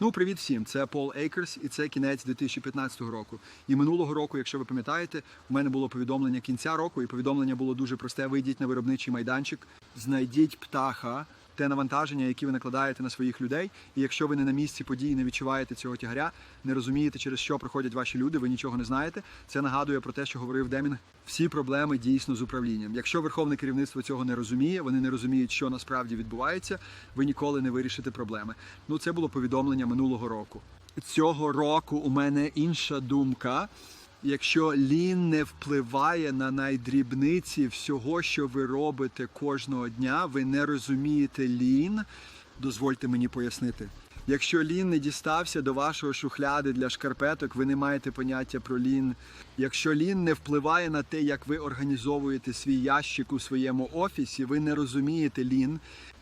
Ну, привіт всім! Це Пол Ейкерс, і це кінець 2015 року. І минулого року, якщо ви пам'ятаєте, у мене було повідомлення кінця року, і повідомлення було дуже просте: вийдіть на виробничий майданчик, знайдіть птаха. Те навантаження, яке ви накладаєте на своїх людей, і якщо ви не на місці події, не відчуваєте цього тягаря, не розумієте, через що проходять ваші люди, ви нічого не знаєте. Це нагадує про те, що говорив Демінг. Всі проблеми дійсно з управлінням. Якщо верховне керівництво цього не розуміє, вони не розуміють, що насправді відбувається, ви ніколи не вирішите проблеми. Ну це було повідомлення минулого року. Цього року у мене інша думка. Якщо лін не впливає на найдрібниці всього, що ви робите кожного дня, ви не розумієте лін. Дозвольте мені пояснити. Якщо лін не дістався до вашого шухляди для шкарпеток, ви не маєте поняття про лін. Якщо лін не впливає на те, як ви організовуєте свій ящик у своєму офісі, ви не розумієте лін.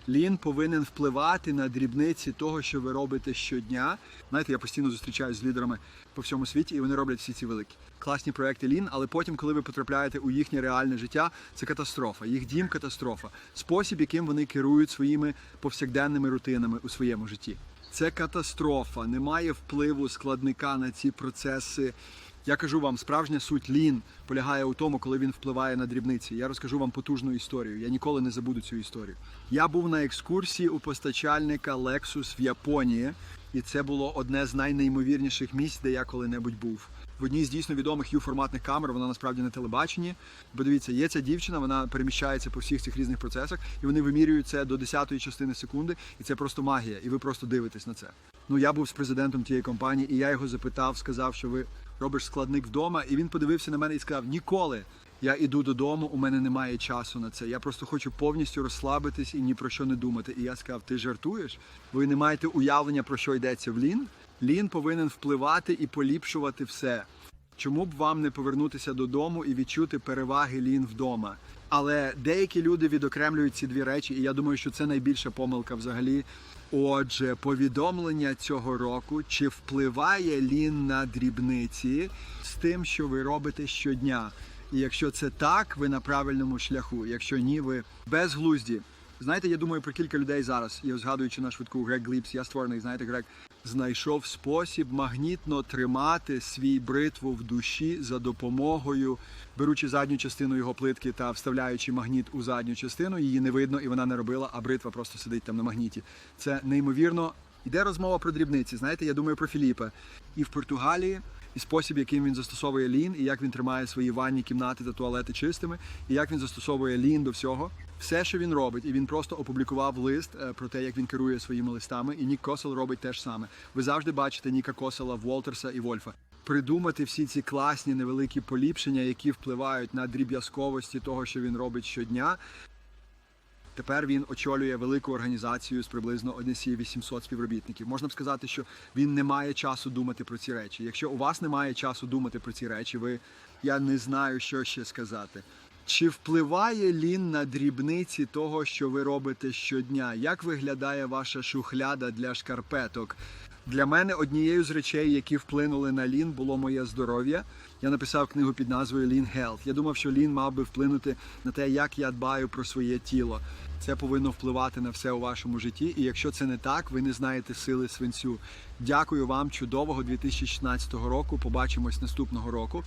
Лін повинен впливати на дрібниці того, що ви робите щодня. Знаєте, я постійно зустрічаюся з лідерами по всьому світі, і вони роблять всі ці великі класні проекти Лін. Але потім, коли ви потрапляєте у їхнє реальне життя, це катастрофа. Їх дім катастрофа. Спосіб, яким вони керують своїми повсякденними рутинами у своєму житті. Це катастрофа. Немає впливу складника на ці процеси. Я кажу вам, справжня суть лін полягає у тому, коли він впливає на дрібниці. Я розкажу вам потужну історію. Я ніколи не забуду цю історію. Я був на екскурсії у постачальника Lexus в Японії, і це було одне з найнеймовірніших місць, де я коли-небудь був. В одній з дійсно відомих U-форматних камер, вона насправді на телебаченні. Бо дивіться, є ця дівчина, вона переміщається по всіх цих різних процесах, і вони вимірюють це до десятої частини секунди, і це просто магія. І ви просто дивитесь на це. Ну я був з президентом тієї компанії, і я його запитав, сказав, що ви робиш складник вдома, і він подивився на мене і сказав: Ніколи. Я іду додому, у мене немає часу на це. Я просто хочу повністю розслабитись і ні про що не думати. І я сказав: ти жартуєш? Ви не маєте уявлення про що йдеться в лін? Лін повинен впливати і поліпшувати все. Чому б вам не повернутися додому і відчути переваги лін вдома? Але деякі люди відокремлюють ці дві речі, і я думаю, що це найбільша помилка взагалі. Отже, повідомлення цього року, чи впливає лін на дрібниці з тим, що ви робите щодня? І якщо це так, ви на правильному шляху. Якщо ні, ви безглузді. Знаєте, я думаю про кілька людей зараз. Я згадуючи на швидку Грег Гліпс, я створений, знаєте, Грег знайшов спосіб магнітно тримати свій бритву в душі за допомогою, беручи задню частину його плитки та вставляючи магніт у задню частину. Її не видно і вона не робила, а бритва просто сидить там на магніті. Це неймовірно. Йде розмова про дрібниці. Знаєте, я думаю про Філіпа. І в Португалії і спосіб, яким він застосовує лін, і як він тримає свої ванні кімнати та туалети чистими, і як він застосовує лін до всього. Все, що він робить, і він просто опублікував лист е, про те, як він керує своїми листами. І Нік Косел робить те ж саме. Ви завжди бачите Ніка Косела, Волтерса і Вольфа. Придумати всі ці класні невеликі поліпшення, які впливають на дріб'язковості того, що він робить щодня. Тепер він очолює велику організацію з приблизно 1800 співробітників. Можна б сказати, що він не має часу думати про ці речі. Якщо у вас немає часу думати про ці речі, ви я не знаю, що ще сказати. Чи впливає лін на дрібниці того, що ви робите щодня? Як виглядає ваша шухляда для шкарпеток? Для мене однією з речей, які вплинули на лін, було моє здоров'я. Я написав книгу під назвою Lean Health. Я думав, що лін мав би вплинути на те, як я дбаю про своє тіло. Це повинно впливати на все у вашому житті. І якщо це не так, ви не знаєте сили свинцю. Дякую вам, чудового 2016 року. Побачимось наступного року.